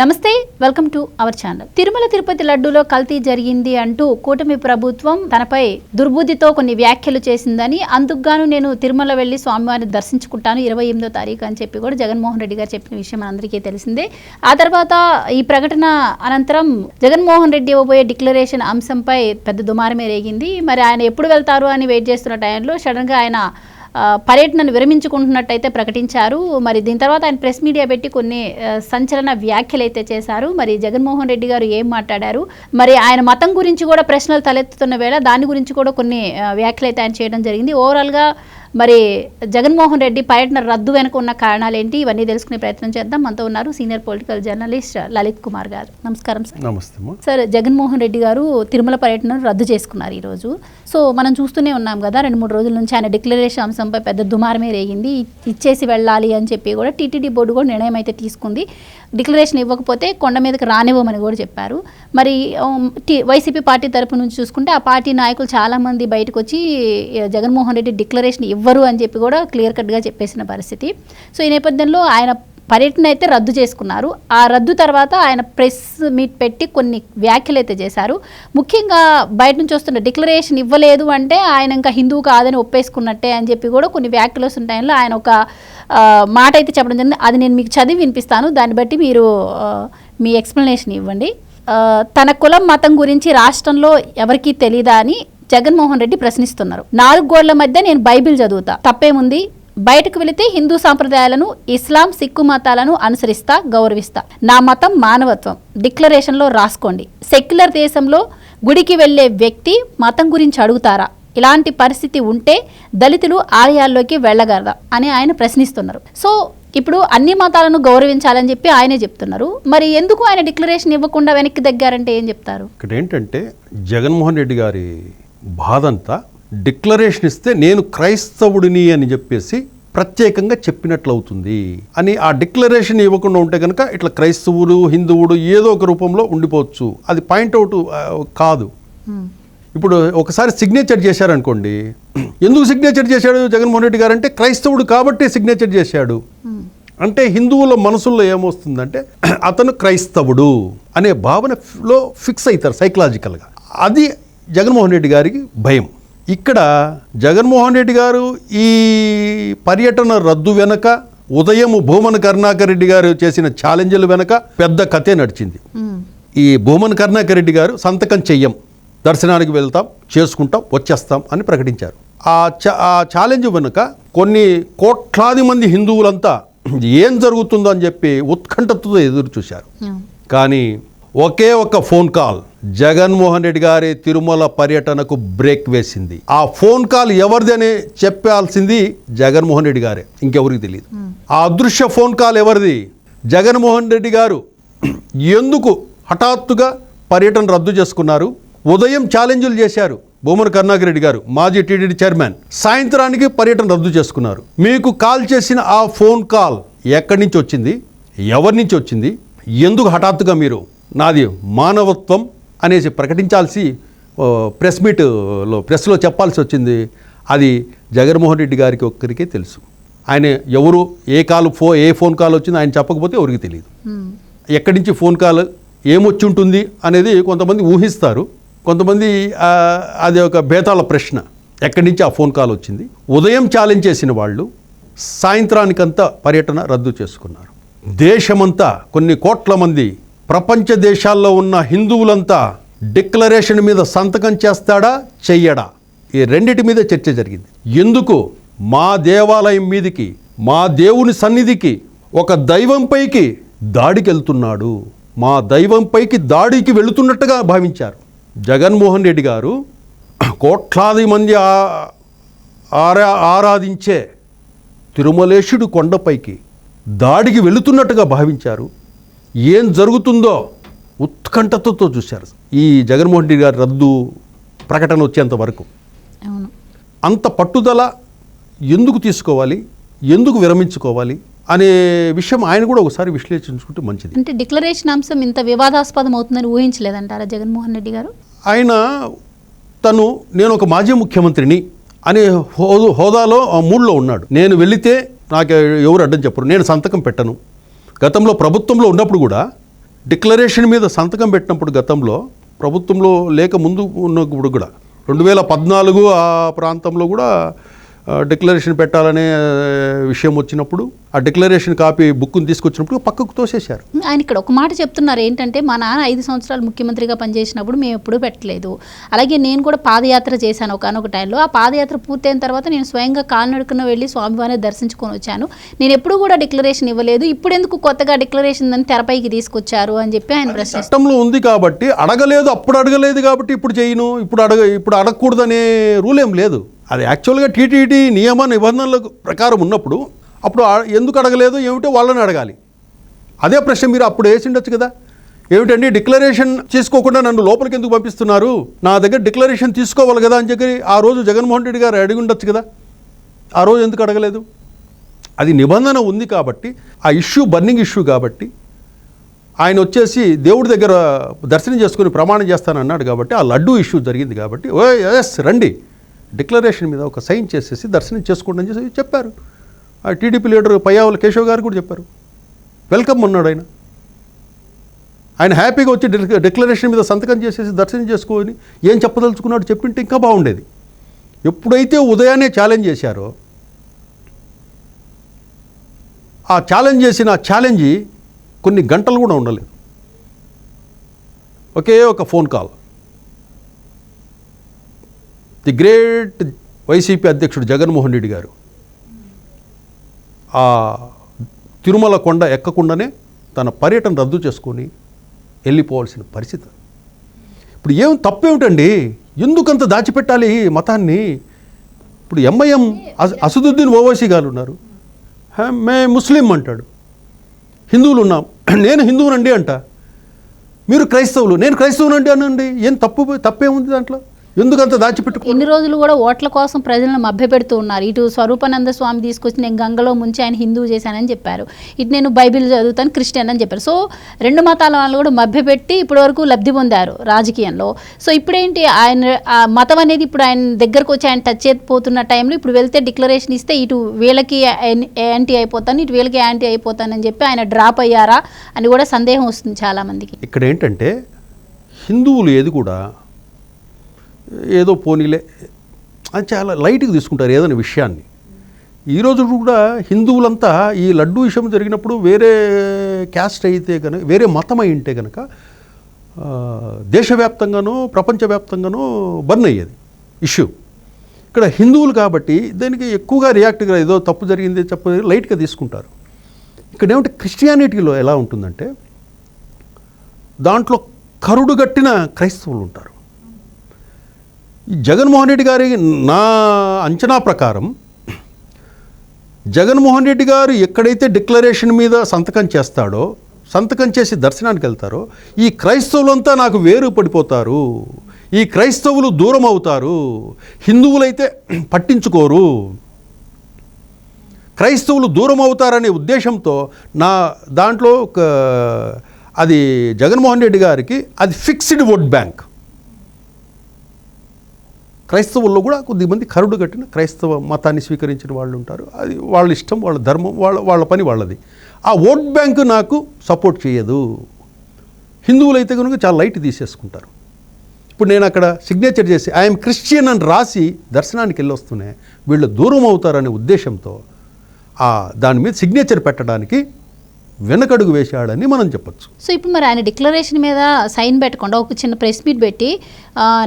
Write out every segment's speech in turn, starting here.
నమస్తే welcome to our channel. Tirumala Tirupati లడ్డూలో కల్తీ జరిగింది అంటూ కూటమి ప్రభుత్వం తనపై దుర్బుద్ధితో కొన్ని వ్యాఖ్యలు చేసిందని అందుకుగాను నేను తిరుమల వెళ్ళి స్వామివారిని దర్శించుకుంటాను ఇరవై ఎనిమిదో తారీఖు అని చెప్పి కూడా జగన్మోహన్ రెడ్డి గారు చెప్పిన విషయం అందరికీ తెలిసిందే. ఆ తర్వాత ఈ ప్రకటన అనంతరం జగన్మోహన్ రెడ్డి ఇవ్వబోయే డిక్లరేషన్ అంశంపై పెద్ద దుమారమే రేగింది. మరి ఆయన ఎప్పుడు వెళ్తారు అని వెయిట్ చేస్తున్న టైంలో సడన్గా ఆయన పర్యటనను విరమించుకుంటున్నట్టయితే ప్రకటించారు. మరి దీని తర్వాత ఆయన ప్రెస్ మీడియా పెట్టి కొన్ని సంచలన వ్యాఖ్యలు అయితే చేశారు. మరి జగన్మోహన్ రెడ్డి గారు ఏం మాట్లాడారు? మరి ఆయన మతం గురించి కూడా ప్రశ్నలు తలెత్తుతున్న వేళ దాని గురించి కూడా కొన్ని వ్యాఖ్యలు అయితే ఆయన చేయడం జరిగింది. ఓవరాల్గా మరి జగన్మోహన్ రెడ్డి పర్యటన రద్దు వెనుక ఉన్న కారణాలు ఏంటి ఇవన్నీ తెలుసుకునే ప్రయత్నం చేద్దాం. మనతో ఉన్నారు senior political journalist Lalit Kumar గారు. నమస్కారం సార్. నమస్తే సార్ జగన్మోహన్ రెడ్డి గారు తిరుమల పర్యటనను రద్దు చేసుకున్నారు ఈరోజు. సో మనం చూస్తూనే ఉన్నాం కదా రెండు మూడు రోజుల నుంచి ఆయన డిక్లరేషన్ అంశంపై పెద్ద దుమారమే రేగింది. ఇచ్చేసి వెళ్ళాలి అని చెప్పి కూడా టీటీడీ బోర్డు కూడా నిర్ణయం అయితే తీసుకుంది. డిక్లరేషన్ ఇవ్వకపోతే కొండ మీదకి రానివ్వమని కూడా చెప్పారు. మరి వైసీపీ పార్టీ తరపు నుంచి చూసుకుంటే ఆ పార్టీ నాయకులు చాలామంది బయటకు వచ్చి జగన్మోహన్ రెడ్డి డిక్లరేషన్ ఇవ్వరు అని చెప్పి కూడా క్లియర్ కట్గా చెప్పేసిన పరిస్థితి. సో ఈ నేపథ్యంలో ఆయన పర్యటన అయితే రద్దు చేసుకున్నారు. ఆ రద్దు తర్వాత ఆయన ప్రెస్ మీట్ పెట్టి కొన్ని వ్యాఖ్యలు అయితే చేశారు. ముఖ్యంగా బయట నుంచి వస్తున్న డిక్లరేషన్ ఇవ్వలేదు అంటే ఆయన ఇంకా హిందువు కాదని ఒప్పేసుకున్నట్టే అని చెప్పి కూడా కొన్ని వ్యాఖ్యలు వస్తున్న టైంలో ఆయన ఒక మాట అయితే చెప్పడం జరిగింది. అది నేను మీకు చదివి వినిపిస్తాను. దాన్ని బట్టి మీరు మీ ఎక్స్ప్లెనేషన్ ఇవ్వండి. తన కులం మతం గురించి రాష్ట్రంలో ఎవరికీ తెలీదా అని జగన్మోహన్ రెడ్డి ప్రశ్నిస్తున్నారు. నాలుగు గోళ్ళ మధ్య నేను బైబిల్ చదువుతా. తప్పేముంది? బయటకు వెళితే హిందూ సాంప్రదాయాలను ఇస్లాం సిక్కు మతాలను అనుసరిస్తా గౌరవిస్తా. నా మతం మానవత్వం. డిక్లరేషన్లో రాసుకోండి. సెక్యులర్ దేశంలో గుడికి వెళ్ళే వ్యక్తి మతం గురించి అడుగుతారా? ఇలాంటి పరిస్థితి ఉంటే దళితులు ఆలయాల్లోకి వెళ్ళగలరా? అని ఆయన ప్రశ్నిస్తున్నారు. సో ఇప్పుడు అన్ని మతాలను గౌరవించాలని చెప్పి ఆయనే చెప్తున్నారు. మరి ఎందుకు ఆయన డిక్లరేషన్ ఇవ్వకుండా వెనక్కి దగ్గారంటే ఏం చెప్తారు? ఇక్కడ ఏంటంటే జగన్మోహన్ రెడ్డి గారి బాధ అంతా డిక్లరేషన్ ఇస్తే నేను క్రైస్తవుడిని అని చెప్పేసి ప్రత్యేకంగా చెప్పినట్లు అవుతుంది అని ఆ డిక్లరేషన్ ఇవ్వకుండా ఉంటే కనుక ఇట్లా క్రైస్తవుడు హిందువుడు ఏదో ఒక రూపంలో ఉండిపోవచ్చు. అది పాయింట్అవుట్ కాదు. ఇప్పుడు ఒకసారి సిగ్నేచర్ చేశారనుకోండి. ఎందుకు సిగ్నేచర్ చేశాడు జగన్మోహన్ రెడ్డి గారు అంటే క్రైస్తవుడు కాబట్టి సిగ్నేచర్ చేశాడు. అంటే హిందువుల మనసుల్లో ఏమొస్తుందంటే అతను క్రైస్తవుడు అనే భావనలో ఫిక్స్ అవుతారు సైకలాజికల్గా అది జగన్మోహన్ రెడ్డి గారికి భయం. ఇక్కడ జగన్మోహన్ రెడ్డి గారు ఈ పర్యటన రద్దు వెనక ఉదయం భూమన కరుణాకర్ రెడ్డి గారు చేసిన ఛాలెంజ్ల వెనక పెద్ద కథే నడిచింది. ఈ భూమన్ కరుణాకర్ రెడ్డి గారు సంతకం చెయ్యం. దర్శనానికి వెళ్తాం చేసుకుంటాం వచ్చేస్తాం అని ప్రకటించారు. ఆ చ ఆ ఛాలెంజ్ వెనుక కొన్ని కోట్లాది మంది హిందువులంతా ఏం జరుగుతుందో అని చెప్పి ఉత్కంఠతో ఎదురు చూశారు కానీ ఒకే ఒక ఫోన్ కాల్ జగన్మోహన్ రెడ్డి గారి తిరుమల పర్యటనకు బ్రేక్ వేసింది. ఆ ఫోన్ కాల్ ఎవరిది అని చెప్పాల్సింది జగన్మోహన్ రెడ్డి గారే. ఇంకెవరికి తెలియదు ఆ అదృశ్య ఫోన్ కాల్ ఎవరిది? జగన్మోహన్ రెడ్డి గారు ఎందుకు హఠాత్తుగా పర్యటన రద్దు చేసుకున్నారు? ఉదయం ఛాలెంజ్లు చేశారు భూమన కరుణాకర్ రెడ్డి గారు మాజీ టీడీడీ చైర్మన్. సాయంత్రానికి పర్యటన రద్దు చేసుకున్నారు. మీకు కాల్ చేసిన ఆ ఫోన్ కాల్ ఎక్కడి నుంచి వచ్చింది? ఎవరి నుంచి వచ్చింది? ఎందుకు హఠాత్తుగా మీరు నాది మానవత్వం అనేసి ప్రకటించాల్సి ప్రెస్ మీట్లో ప్రెస్లో చెప్పాల్సి వచ్చింది. అది జగన్మోహన్ రెడ్డి గారికి ఒక్కరికే తెలుసు. ఆయన ఎవరు ఏ కాల్ ఫో ఏ ఫోన్ కాల్ వచ్చిందో ఆయన చెప్పకపోతే ఎవరికి తెలియదు. ఎక్కడి నుంచి ఫోన్ కాల్ ఏమొచ్చి ఉంటుంది అనేది కొంతమంది ఊహిస్తారు. కొంతమంది అది ఒక బేతాళ ప్రశ్న. ఎక్కడి నుంచి ఆ ఫోన్ కాల్ వచ్చింది? ఉదయం ఛాలెంజ్ చేసిన వాళ్ళు సాయంత్రానికంతా పర్యటన రద్దు చేసుకున్నారు. దేశమంతా కొన్ని కోట్ల మంది ప్రపంచ దేశాల్లో ఉన్న హిందువులంతా డిక్లరేషన్ మీద సంతకం చేస్తాడా చెయ్యడా? ఈ రెండిటి మీద చర్చ జరిగింది. ఎందుకు? మా దేవాలయం మీదికి మా దేవుని సన్నిధికి ఒక దైవంపైకి దాడికి వెళ్తున్నాడు మా దైవంపైకి దాడికి వెళుతున్నట్టుగా భావించారు. జగన్మోహన్ రెడ్డి గారు కోట్లాది మంది ఆ- ఆరా ఆరాధించే తిరుమలేశుడు కొండపైకి దాడికి వెళుతున్నట్టుగా భావించారు. ఏం జరుగుతుందో ఉత్కంఠతతో చూశారు. ఈ జగన్మోహన్ రెడ్డి గారి రద్దు ప్రకటన వచ్చేంత వరకు. అవును. అంత పట్టుదల ఎందుకు తీసుకోవాలి? ఎందుకు విరమించుకోవాలి? అనే విషయం ఆయన కూడా ఒకసారి విశ్లేషించుకుంటే మంచిది. అంటే డిక్లరేషన్ అంశం ఇంత వివాదాస్పదం అవుతుందని ఊహించలేదంటారా జగన్మోహన్ రెడ్డి గారు? ఆయన తను నేను ఒక మాజీ ముఖ్యమంత్రిని అనే హోదు హోదాలో ఆ మూడ్లో ఉన్నాడు. నేను వెళితే నాకు ఎవరు అడ్డం చెప్పరు. నేను సంతకం పెట్టను. గతంలో ప్రభుత్వంలో ఉన్నప్పుడు కూడా డిక్లరేషన్ మీద సంతకం పెట్టినప్పుడు గతంలో ప్రభుత్వంలో లేక ముందు ఉన్నప్పుడు కూడా రెండు వేల పద్నాలుగు ఆ ప్రాంతంలో కూడా డిక్లరేషన్ పెట్టాలనే విషయం వచ్చినప్పుడు ఆ డిక్లరేషన్ కాపీ బుక్ని తీసుకొచ్చినప్పుడు పక్కకు తోసేశారు. ఆయన ఇక్కడ ఒక మాట చెప్తున్నారు ఏంటంటే మా నాన్న ఐదు సంవత్సరాలు ముఖ్యమంత్రిగా పనిచేసినప్పుడు మేము ఎప్పుడూ పెట్టలేదు. అలాగే నేను కూడా పాదయాత్ర చేశాను ఒకనొక టైంలో. ఆ పాదయాత్ర పూర్తయిన తర్వాత నేను స్వయంగా కాలినడకన వెళ్ళి స్వామివారిని దర్శించుకొని వచ్చాను. నేను ఎప్పుడు కూడా డిక్లరేషన్ ఇవ్వలేదు. ఇప్పుడు ఎందుకు కొత్తగా డిక్లరేషన్ అని తెరపైకి తీసుకొచ్చారు అని చెప్పి ఆయన చట్టంలో ఉంది కాబట్టి అడగలేదు అప్పుడు అడగలేదు కాబట్టి ఇప్పుడు చేయను ఇప్పుడు అడగ ఇప్పుడు అడగకూడదనే రూల్ ఏం లేదు. అది యాక్చువల్గా టీటీడీ నియమ నిబంధనల ప్రకారం ఉన్నప్పుడు అప్పుడు ఎందుకు అడగలేదు? ఏమిటో వాళ్ళని అడగాలి. అదే ప్రశ్న మీరు అప్పుడు వేసి ఉండొచ్చు కదా. ఏమిటండి? డిక్లరేషన్ చేసుకోకుండా నన్ను లోపలికి ఎందుకు పంపిస్తున్నారు? నా దగ్గర డిక్లరేషన్ తీసుకోవాలి కదా అని చెప్పి ఆ రోజు జగన్మోహన్ రెడ్డి గారు అడిగి ఉండొచ్చు కదా. ఆ రోజు ఎందుకు అడగలేదు? అది నిబంధన ఉంది కాబట్టి ఆ ఇష్యూ బర్నింగ్ ఇష్యూ కాబట్టి ఆయన వచ్చేసి దేవుడి దగ్గర దర్శనం చేసుకుని ప్రమాణం చేస్తానన్నాడు కాబట్టి ఆ లడ్డు ఇష్యూ జరిగింది కాబట్టి ఓ ఎస్ రండి. డిక్లరేషన్ మీద ఒక సైన్ చేసేసి దర్శనం చేసుకోండి అని చెప్పి చెప్పారు. ఆ టీడీపీ లీడర్ పయ్యావుల కేశవ్ గారు కూడా చెప్పారు. వెల్కమ్ అన్నాడు ఆయన. ఆయన హ్యాపీగా వచ్చి డిక్లరేషన్ మీద సంతకం చేసేసి దర్శనం చేసుకొని ఏం చెప్పదలుచుకున్నాడు చెప్పింటే ఇంకా బాగుండేది. ఎప్పుడైతే ఉదయాన్నే ఛాలెంజ్ చేశారో ఆ ఛాలెంజ్ చేసిన ఆ ఛాలెంజ్ కొన్ని గంటలు కూడా ఉండలేదు. ఒకే ఒక phone call the great YCP అధ్యక్షుడు జగన్మోహన్ రెడ్డి గారు ఆ తిరుమల కొండ ఎక్కకుండానే తన పర్యటన రద్దు చేసుకొని వెళ్ళిపోవాల్సిన పరిస్థితి. ఇప్పుడు ఏం తప్పేమిటండి? ఎందుకంత దాచిపెట్టాలి మతాన్ని? ఇప్పుడు ఎంఐఎం అసదుద్దీన్ ఓవైసీ గారు ఉన్నారు. మే ముస్లిం అంటాడు. హిందువులు ఉన్నాం. నేను హిందువునండి అంట. మీరు క్రైస్తవులు. నేను క్రైస్తవునండి అనండి. ఏం తప్పు తప్పేముంది దాంట్లో? ఎందుకంత దాచిపెట్టుకో ఎన్ని రోజులు కూడా ఓట్ల కోసం ప్రజలను మభ్యపెడుతూ ఉన్నారు. ఇటు స్వరూపానంద స్వామి తీసుకొచ్చి నేను గంగలో ముంచి ఆయన హిందువు చేశానని చెప్పారు. ఇటు నేను బైబిల్ చదువుతాను క్రిస్టియన్ అని చెప్పారు. సో రెండు మతాల వాళ్ళు కూడా మభ్యపెట్టి ఇప్పటివరకు లబ్ధి పొందారు రాజకీయంలో. సో ఇప్పుడేంటి ఆయన ఆ మతం అనేది ఇప్పుడు ఆయన దగ్గరకు వచ్చి ఆయన టచ్ అయిపోతున్న టైంలో ఇప్పుడు వెళ్తే డిక్లరేషన్ ఇస్తే ఇటు వీళ్ళకి యాంటీ అయిపోతాను ఇటు వీళ్ళకి యాంటీ అయిపోతానని చెప్పి ఆయన డ్రాప్ అయ్యారా అని కూడా సందేహం వస్తుంది చాలామందికి. ఇక్కడ ఏంటంటే హిందువులు ఏది కూడా ఏదో పోనీలే అది చాలా లైట్గా తీసుకుంటారు ఏదైనా విషయాన్ని. ఈరోజు కూడా హిందువులంతా ఈ లడ్డు విషయం జరిగినప్పుడు వేరే క్యాస్ట్ అయితే కనుక వేరే మతం అయి ఉంటే కనుక దేశవ్యాప్తంగానూ దేశవ్యాప్తంగానో ప్రపంచవ్యాప్తంగానో బర్న్ అయ్యేది ఇష్యూ. ఇక్కడ హిందువులు కాబట్టి దానికి ఎక్కువగా రియాక్ట్గా ఏదో తప్పు జరిగింది చెప్ప లైట్గా తీసుకుంటారు. ఇక్కడ ఏమంటే క్రిస్టియానిటీలో ఎలా ఉంటుందంటే దాంట్లో కరుడుగట్టిన క్రైస్తవులు ఉంటారు. జగన్మోహన్ రెడ్డి గారి నా అంచనా ప్రకారం జగన్మోహన్ రెడ్డి గారు ఎక్కడైతే డిక్లరేషన్ మీద సంతకం చేస్తాడో సంతకం చేసి దర్శనానికి వెళ్తారో ఈ క్రైస్తవులంతా నాకు వేరు పడిపోతారు. ఈ క్రైస్తవులు దూరం అవుతారు. హిందువులైతే పట్టించుకోరు. క్రైస్తవులు దూరం అవుతారనే ఉద్దేశంతో నా దాంట్లో ఒక అది జగన్మోహన్ రెడ్డి గారికి అది ఫిక్స్డ్ ఓట్ బ్యాంక్. క్రైస్తవుల్లో కూడా కొద్దిమంది కరుడు కట్టిన క్రైస్తవ మతాన్ని స్వీకరించిన వాళ్ళు ఉంటారు. అది వాళ్ళ ఇష్టం వాళ్ళ ధర్మం వాళ్ళ వాళ్ళ పని వాళ్ళది. ఆ ఓట్ బ్యాంక్ నాకు సపోర్ట్ చేయదు. హిందువులైతే కనుక చాలా లైట్ తీసేసుకుంటారు. ఇప్పుడు నేను అక్కడ సిగ్నేచర్ చేసి ఐఎమ్ క్రిస్టియన్ అని రాసి దర్శనానికి వెళ్ళొస్తూనే వీళ్ళు దూరం అవుతారనే ఉద్దేశంతో ఆ దాని మీద సిగ్నేచర్ పెట్టడానికి వెనకడుగు వేశాడని మనం చెప్పొచ్చు. సో ఇప్పుడు మరి ఆయన డిక్లరేషన్ మీద సైన్ పెట్టకుండా ఒక చిన్న ప్రెస్ మీట్ పెట్టి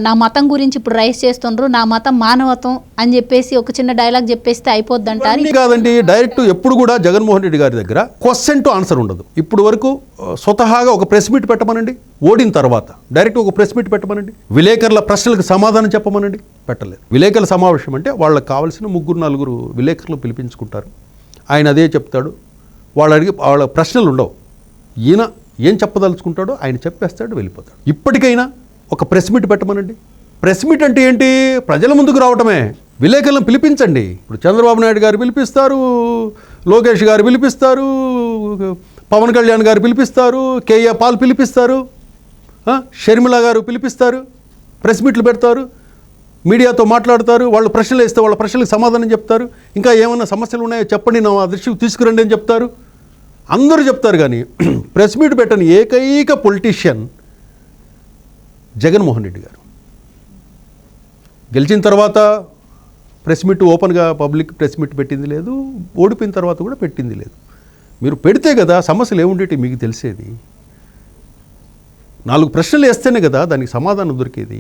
నా మతం గురించి ఇప్పుడు రైస్ చేస్తుండ్రు నా మతం మానవత్వం అని చెప్పేసి ఒక చిన్న డైలాగ్ చెప్పేస్తే అయిపోద్ది అంటారు ఇవన్నీ కాదండి డైరెక్ట్ ఎప్పుడు కూడా జగన్మోహన్ రెడ్డి గారి దగ్గర క్వశ్చన్ టు ఆన్సర్ ఉండదు. ఇప్పుడు వరకు స్వతహాగా ఒక ప్రెస్ మీట్ పెట్టమనండి ఓడిన తర్వాత డైరెక్ట్ ఒక ప్రెస్ మీట్ పెట్టమనండి విలేకరుల ప్రశ్నలకు సమాధానం చెప్పమనండి పెట్టలేదు. విలేకరుల సమావేశం అంటే వాళ్ళకి కావాల్సిన ముగ్గురు నలుగురు విలేకరులు పిలిపించుకుంటారు. ఆయన అదే చెప్తాడు వాళ్ళు అడిగి వాళ్ళ ప్రశ్నలు ఉండవు. ఈయన ఏం చెప్పదలుచుకుంటాడో ఆయన చెప్పేస్తాడు వెళ్ళిపోతాడు. ఇప్పటికైనా ఒక ప్రెస్ మీట్ పెట్టమనండి. ప్రెస్ మీట్ అంటే ఏంటి? ప్రజల ముందుకు రావటమే. విలేకరులను పిలిపించండి. ఇప్పుడు చంద్రబాబు నాయుడు గారు పిలిపిస్తారు లోకేష్ గారు పిలిపిస్తారు పవన్ కళ్యాణ్ గారు పిలిపిస్తారు కేఏ పాల్ పిలిపిస్తారు షర్మిల గారు పిలిపిస్తారు ప్రెస్ మీట్లు పెడతారు మీడియాతో మాట్లాడతారు వాళ్ళు ప్రశ్నలు వేస్తే వాళ్ళ ప్రశ్నలకు సమాధానం చెప్తారు. ఇంకా ఏమైనా సమస్యలు ఉన్నాయో చెప్పండి నా దృష్టికి తీసుకురండి అని చెప్తారు. అందరూ చెప్తారు కానీ ప్రెస్ మీట్ పెట్టని ఏకైక పొలిటీషియన్ జగన్మోహన్ రెడ్డి గారు. గెలిచిన తర్వాత ప్రెస్ మీట్ ఓపెన్గా పబ్లిక్ ప్రెస్ మీట్ పెట్టింది లేదు ఓడిపోయిన తర్వాత కూడా పెట్టింది లేదు. మీరు పెడితే కదా సమస్యలు ఏముండేటి మీకు తెలిసేది? నాలుగు ప్రశ్నలు వేస్తేనే కదా దానికి సమాధానం దొరికేది?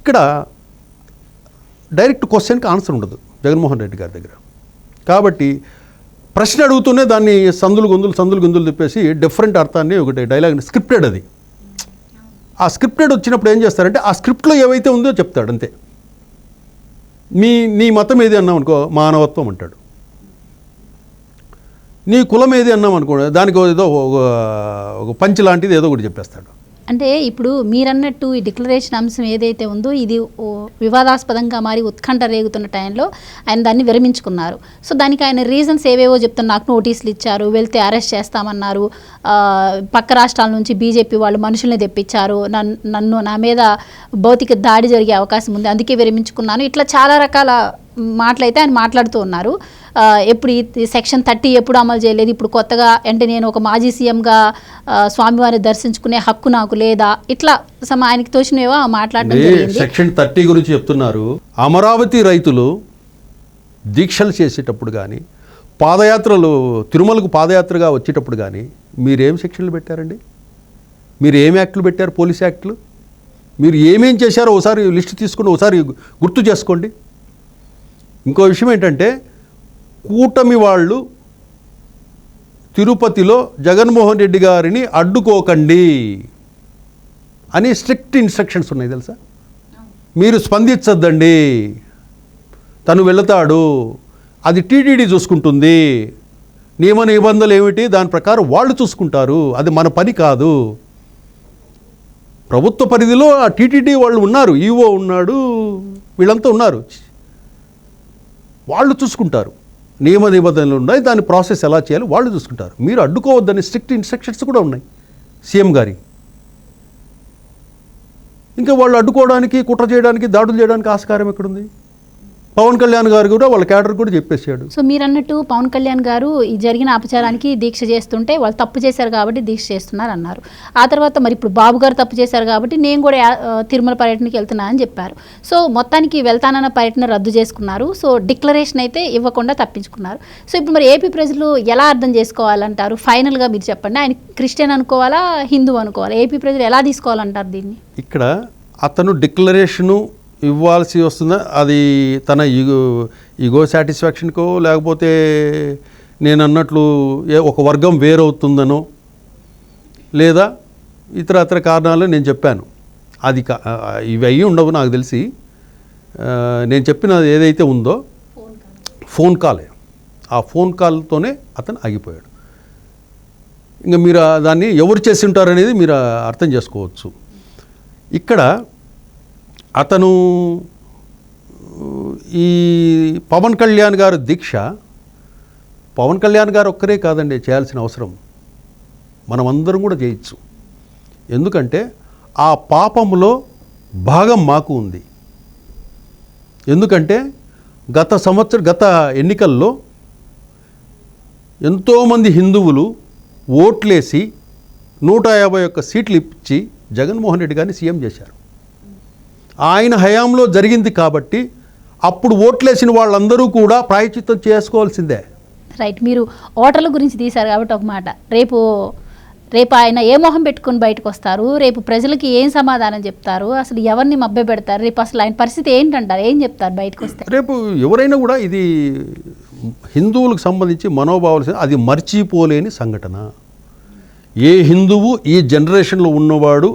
ఇక్కడ డైరెక్ట్ క్వశ్చన్కి ఆన్సర్ ఉండదు జగన్మోహన్ రెడ్డి గారి దగ్గర. కాబట్టి ప్రశ్న అడుగుతూనే దాన్ని సందులు గొంతులు సందులు గొంతులు తిప్పేసి డిఫరెంట్ అర్థాన్ని ఒకటి డైలాగ్ స్క్రిప్టెడ్ అది. ఆ స్క్రిప్టెడ్ వచ్చినప్పుడు ఏం చేస్తారంటే ఆ స్క్రిప్ట్లో ఏవైతే ఉందో చెప్తాడు అంతే. మీ నీ మతం ఏది అన్నాం అనుకో మానవత్వం అంటాడు. నీ కులం ఏది అన్నాం అనుకో దానికి ఏదో ఒక ఒక పంచి లాంటిది ఏదో ఒకటి చెప్పేస్తాడు. అంటే ఇప్పుడు మీరన్నట్టు ఈ డిక్లరేషన్ అంశం ఏదైతే ఉందో ఇది వివాదాస్పదంగా మారి ఉత్కంఠ రేగుతున్న టైంలో ఆయన దాన్ని విరమించుకున్నారు. సో దానికి ఆయన రీజన్స్ ఏవేవో చెప్తున్న నాకు నోటీసులు ఇచ్చారు వెళ్తే అరెస్ట్ చేస్తామన్నారు. పక్క రాష్ట్రాల నుంచి బీజేపీ వాళ్ళు మనుషుల్ని తెప్పించారు. నన్ను నన్ను నా మీద భౌతిక దాడి జరిగే అవకాశం ఉంది అందుకే విరమించుకున్నాను. ఇట్లా చాలా రకాల మాటలైతే ఆయన మాట్లాడుతూ ఉన్నారు. ఎప్పుడు ఈ సెక్షన్ థర్టీ ఎప్పుడు అమలు చేయలేదు. ఇప్పుడు కొత్తగా అంటే నేను ఒక మాజీ సీఎంగా స్వామివారిని దర్శించుకునే హక్కు నాకు లేదా? ఇట్లా సమ ఆయనకి తోచినవేవో మాట్లాడడం జరిగింది. సెక్షన్ థర్టీ గురించి చెప్తున్నారు. అమరావతి రైతులు దీక్షలు చేసేటప్పుడు కానీ పాదయాత్రలు తిరుమలకు పాదయాత్రగా వచ్చేటప్పుడు కానీ మీరేం సెక్షన్లు పెట్టారండి? మీరు ఏం యాక్టులు పెట్టారు? పోలీస్ యాక్టులు? మీరు ఏమేం చేశారో ఒకసారి లిస్ట్ తీసుకుని ఒకసారి గుర్తు చేసుకోండి. ఇంకో విషయం ఏంటంటే కూటమి వాళ్ళు తిరుపతిలో జగన్మోహన్ రెడ్డి గారిని అడ్డుకోకండి అని స్ట్రిక్ట్ ఇన్స్ట్రక్షన్స్ ఉన్నాయి తెలుసా? మీరు స్పందించద్దండి. తను వెళతాడు. అది టీటీడీ చూసుకుంటుంది. నియమ నిబంధనలు ఏమిటి? దాని ప్రకారం వాళ్ళు చూసుకుంటారు. అది మన పని కాదు. ప్రభుత్వ పరిధిలో ఆ టీటీడీ వాళ్ళు ఉన్నారు. ఈఓ ఉన్నాడు. వీళ్ళంతా ఉన్నారు. వాళ్ళు చూసుకుంటారు. నియమ నిబంధనలు ఉన్నాయి దాని ప్రాసెస్ ఎలా చేయాలి వాళ్ళు చూసుకుంటారు. మీరు అడ్డుకోవద్దని స్ట్రిక్ట్ ఇన్స్ట్రక్షన్స్ కూడా ఉన్నాయి. సీఎం గారి. ఇంకా వాళ్ళు అడ్డుకోవడానికి కుట్ర చేయడానికి దాడులు చేయడానికి ఆస్కారం ఎక్కడుంది? పవన్ కళ్యాణ్ గారు కూడా వాళ్ళ క్యాడర్ కూడా చెప్పేసాడు సో మీరు అన్నట్టు పవన్ కళ్యాణ్ గారు ఈ జరిగిన అపచారానికి దీక్ష చేస్తుంటే వాళ్ళు తప్పు చేశారు కాబట్టి దీక్ష చేస్తున్నారు అన్నారు. ఆ తర్వాత మరి ఇప్పుడు బాబు గారు తప్పు చేశారు కాబట్టి నేను కూడా తిరుమల పర్యటనకి వెళ్తున్నా అని చెప్పారు. సో మొత్తానికి వెళ్తానన్న పర్యటన రద్దు చేసుకున్నారు. సో డిక్లరేషన్ అయితే ఇవ్వకుండా తప్పించుకున్నారు. సో ఇప్పుడు మరి ఏపీ ప్రజలు ఎలా అర్థం చేసుకోవాలంటారు? ఫైనల్గా మీరు చెప్పండి. ఆయన క్రిస్టియన్ అనుకోవాలా హిందూ అనుకోవాలా? ఏపీ ప్రజలు ఎలా తీసుకోవాలంటారు దీన్ని? ఇక్కడ అతను డిక్లరేషను ఇవ్వాల్సి వస్తుందా? అది తన ఈగో ఈగో సాటిస్ఫాక్షన్కో లేకపోతే నేను అన్నట్లు ఏ ఒక వర్గం వేరవుతుందనో లేదా ఇతర ఇతర కారణాలు నేను చెప్పాను. అది కా- ఇవి అయ్యి ఉండవు నాకు తెలిసి. నేను చెప్పిన ఏదైతే ఉందో ఫోన్ కాలే. ఆ ఫోన్ కాల్తోనే అతను ఆగిపోయాడు. ఇంకా మీరు దాన్ని ఎవరు చేసి ఉంటారనేది మీరు అర్థం చేసుకోవచ్చు. ఇక్కడ అతను ఈ పవన్ కళ్యాణ్ గారు దీక్ష పవన్ కళ్యాణ్ గారు ఒక్కరే కాదండి చేయాల్సిన అవసరం. మనమందరం కూడా చేయొచ్చు. ఎందుకంటే ఆ పాపములో భాగం మాకు ఉంది. ఎందుకంటే గత సంవత్సరం గత ఎన్నికల్లో ఎంతోమంది హిందువులు ఓట్లేసి నూట యాభై ఒక్క సీట్లు ఇచ్చి జగన్మోహన్ రెడ్డి గారిని సీఎం చేశారు. ఆయన హయాంలో జరిగింది కాబట్టి అప్పుడు ఓట్లేసిన వాళ్ళందరూ కూడా ప్రాయచిత్తం చేసుకోవాల్సిందే. రైట్ మీరు ఓటర్ల గురించి తీశారు కాబట్టి ఒక మాట. రేపు రేపు ఆయన ఏ మొహం పెట్టుకొని బయటకు వస్తారు రేపు ప్రజలకి ఏం సమాధానం చెప్తారు? అసలు ఎవరిని మభ్య పెడతారు? రేపు అసలు ఆయన పరిస్థితి ఏంటంటారు? ఏం చెప్తారు బయటకు వస్తే రేపు ఎవరైనా కూడా ఇది హిందువులకు సంబంధించి మనోభావాలు అది మర్చిపోలేని సంఘటన. ఏ హిందువు ఈ జనరేషన్లో ఉన్నవాడు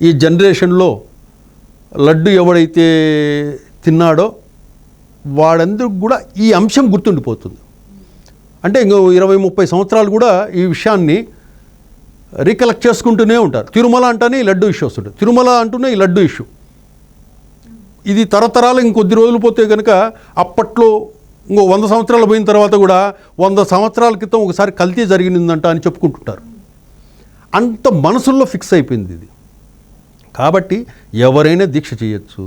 ఈ జనరేషన్లో లడ్డు ఎవడైతే తిన్నాడో వాడందరికి కూడా ఈ అంశం గుర్తుండిపోతుంది. అంటే ఇంకో ఇరవై ముప్పై సంవత్సరాలు కూడా ఈ విషయాన్ని రీకలెక్ట్ చేసుకుంటూనే ఉంటారు. తిరుమల అంటేనే ఈ లడ్డు ఇష్యూ వస్తుంది. తిరుమల అంటూనే ఈ లడ్డు ఇష్యూ. ఇది తరతరాలు ఇంకొద్ది రోజులు పోతే కనుక అప్పట్లో ఇంకో వంద సంవత్సరాలు పోయిన తర్వాత కూడా వంద సంవత్సరాల క్రితం ఒకసారి కల్తీ జరిగిందంట అని చెప్పుకుంటుంటారు. అంత మనసుల్లో ఫిక్స్ అయిపోయింది ఇది. కాబట్టి ఎవరైనా దీక్ష చేయొచ్చు.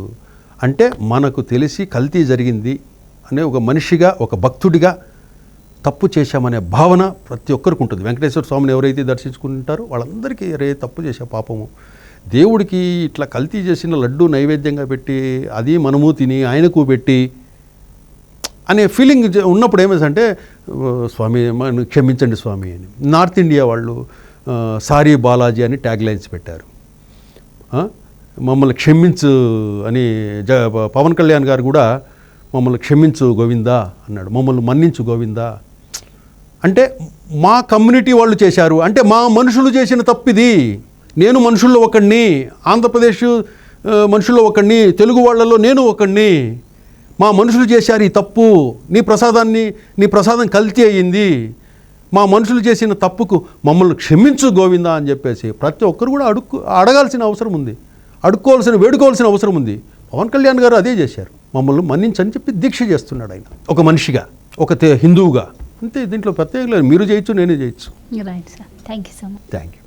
అంటే మనకు తెలిసి కల్తీ జరిగింది అనే ఒక మనిషిగా ఒక భక్తుడిగా తప్పు చేశామనే భావన ప్రతి ఒక్కరికి ఉంటుంది. వెంకటేశ్వర స్వామిని ఎవరైతే దర్శించుకుంటారో వాళ్ళందరికీ రే తప్పు చేసే పాపము. దేవుడికి ఇట్లా కల్తీ చేసిన లడ్డు నైవేద్యంగా పెట్టి అది మనము తిని ఆయనకు పెట్టి అనే ఫీలింగ్ ఉన్నప్పుడు ఏమైందంటే స్వామి క్షమించండి స్వామి అని. నార్త్ ఇండియా వాళ్ళు సారీ బాలాజీ అని ట్యాగ్ లైన్స్ పెట్టారు. మమ్మల్ని క్షమించు అని జ పవన్ కళ్యాణ్ గారు కూడా మమ్మల్ని క్షమించు గోవిందా అన్నాడు. మమ్మల్ని మన్నించు గోవిందా? అంటే మా కమ్యూనిటీ వాళ్ళు చేశారు. అంటే మా మనుషులు చేసిన తప్పిది. నేను మనుషుల్లో ఒకడిని ఆంధ్రప్రదేశ్ మనుషుల్లో ఒకడిని తెలుగు వాళ్ళలో నేను ఒకడిని మా మనుషులు చేశారు ఈ తప్పు. నీ ప్రసాదాన్ని నీ ప్రసాదం కల్తీ అయ్యింది. మా మనుషులు చేసిన తప్పుకు మమ్మల్ని క్షమించు గోవిందా అని చెప్పేసి ప్రతి ఒక్కరు కూడా అడుక్కు అడగాల్సిన అవసరం ఉంది. అడుక్కోవాల్సిన వేడుకోవాల్సిన అవసరం ఉంది. పవన్ కళ్యాణ్ గారు అదే చేశారు. మమ్మల్ని మన్నించని చెప్పి దీక్ష చేస్తున్నాడు ఆయన. ఒక మనిషిగా ఒక హిందువుగా. అంతే దీంట్లో ప్రత్యేకం లేదు. మీరు చేయొచ్చు నేనే చేయొచ్చు. Right sir thank you so much thank you